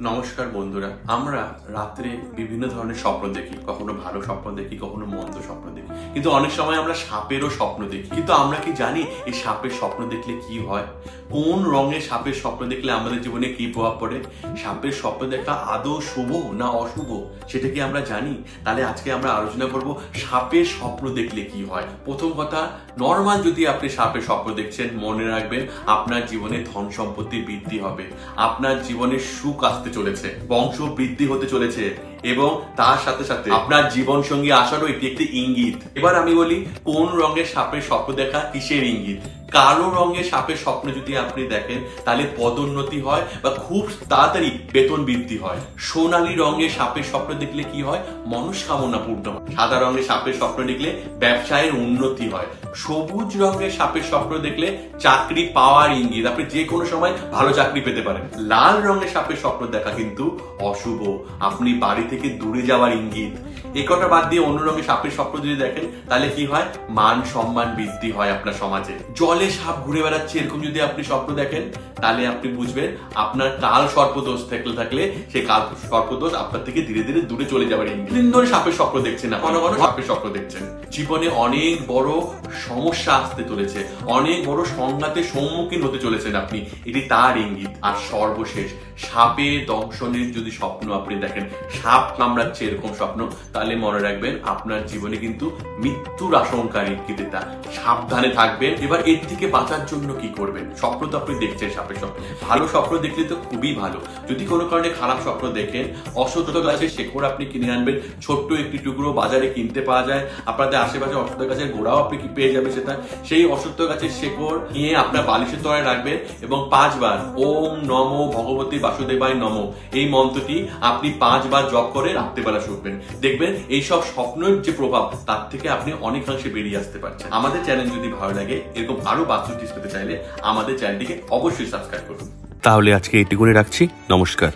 নমস্কার বন্ধুরা, আমরা রাত্রে বিভিন্ন ধরনের স্বপ্ন দেখি। কখনো ভালো স্বপ্ন দেখি, কখনো মন্দ স্বপ্ন দেখি। কিন্তু অনেক সময় আমরা সাপেরও স্বপ্ন দেখি। কিন্তু আমরা কি জানি এই সাপের স্বপ্ন দেখলে কি হয়? কোন রঙের সাপের স্বপ্ন দেখলে আমাদের জীবনে কি প্রভাব পড়ে? সাপের স্বপ্ন দেখা আদৌ শুভ না অশুভ? সেটা কি আমরা জানি? তাহলে আজকে আমরা আলোচনা করব সাপের স্বপ্ন দেখলে কি হয়? প্রথম কথা, নর্মাল যদি আপনি সাপের স্বপ্ন দেখছেন, মনে রাখবেন আপনার জীবনে ধন সম্পত্তি বৃদ্ধি হবে। আপনার জীবনে সুখ আসতে চলেছে বংশ বৃদ্ধি হতে চলেছে এবং তার সাথে সাথে আপনার জীবন সঙ্গী আসারও এটি একটি ইঙ্গিত। এবার আমি বলি, কোন রঙের সাপের স্বপ্ন দেখা কিসের ইঙ্গিত? কালো রঙের সাপের স্বপ্ন যদি আপনি দেখেন, তাহলে পদোন্নতি হয় বা খুব তাড়াতাড়ি বেতন বৃদ্ধি হয়। সোনালী রঙের সাপের স্বপ্ন দেখলে কি হয়? মনস্কামনা পূর্ণ হয়। সাদা রঙের সাপের স্বপ্ন দেখলে ব্যবসায়ের উন্নতি হয়। সবুজ রঙের সাপের স্বপ্ন দেখলে চাকরি পাওয়ার ইঙ্গিত। আপনি যে কোনো সময় ভালো চাকরি পেতে পারেন। লাল রঙের সাপের স্বপ্ন দেখা কিন্তু অশুভ। আপনি বাড়ি থেকে দূরে যাওয়ার ইঙ্গিত। এ কটা বাদ দিয়ে অন্য রঙের সাপের স্বপ্ন যদি দেখেন তাহলে কি হয়? মান সম্মান বৃদ্ধি হয় আপনার সমাজে। জলে সাপ ঘুরে বেড়াচ্ছে এরকম যদি আপনি স্বপ্ন দেখেন তাহলে আপনি বুঝবেন আপনার কাল সর্পদোষ থাকলে থাকলে সেই কাল সর্পদোষ আপনার থেকে ধীরে ধীরে দূরে চলে যাবার ইঙ্গিত দিন ধরে সাপের স্বপ্ন দেখছেন না ঘন ঘন সাপের স্বপ্ন দেখছেন। জীবনে অনেক বড় সমস্যা আসতে চলেছে। অনেক বড় সংঘাতের সম্মুখীন হতে চলেছেন আপনি। এটি তার ইঙ্গিত। আর সর্বশেষ সাপে দংশনের যদি স্বপ্ন আপনি দেখেন সাপ কামড়াচ্ছে এরকম স্বপ্ন তাহলে মনে রাখবেন আপনার জীবনে কিন্তু মৃত্যুর আশঙ্কার ইঙ্গিত সাবধানে থাকবেন। এবার এর থেকে বাঁচার জন্য কি করবেন? স্বপ্ন তো আপনি দেখছেন সাপের স্বপ্ন ভালো স্বপ্ন দেখলে তো খুবই ভালো। যদি কোনো কারণে খারাপ স্বপ্ন দেখেন অসত্য গাছের শেকড় আপনি কিনে আনবেন, ছোট্ট একটি টুকরো বাজারে কিনতে পাওয়া যায়, আপনাদের আশেপাশে অসত্য গাছের গোড়াও আপনি কি পেয়ে যাবে সেটা। সেই অসত্য গাছের শেকড় নিয়ে আপনার বালিশের তলায় রাখবেন এবং পাঁচবার ওম নম ভগবতী বাসুদেবায় নম। এই মন্ত্রটি আপনি পাঁচবার জপ করে রাত্রেবেলা শুনবেন। দেখবেন এই সব স্বপ্নের যে প্রভাব, তার থেকে আপনি অনেকাংশে বেরিয়ে আসতে পারছেন। আমাদের চ্যানেল যদি ভালো লাগে, এরকম আরও বাস্তু টিপস পেতে চাইলে আমাদের চ্যানেলটিকে অবশ্যই সাবস্ক্রাইব করুন। তাহলে আজকে এটি করে রাখছি। নমস্কার।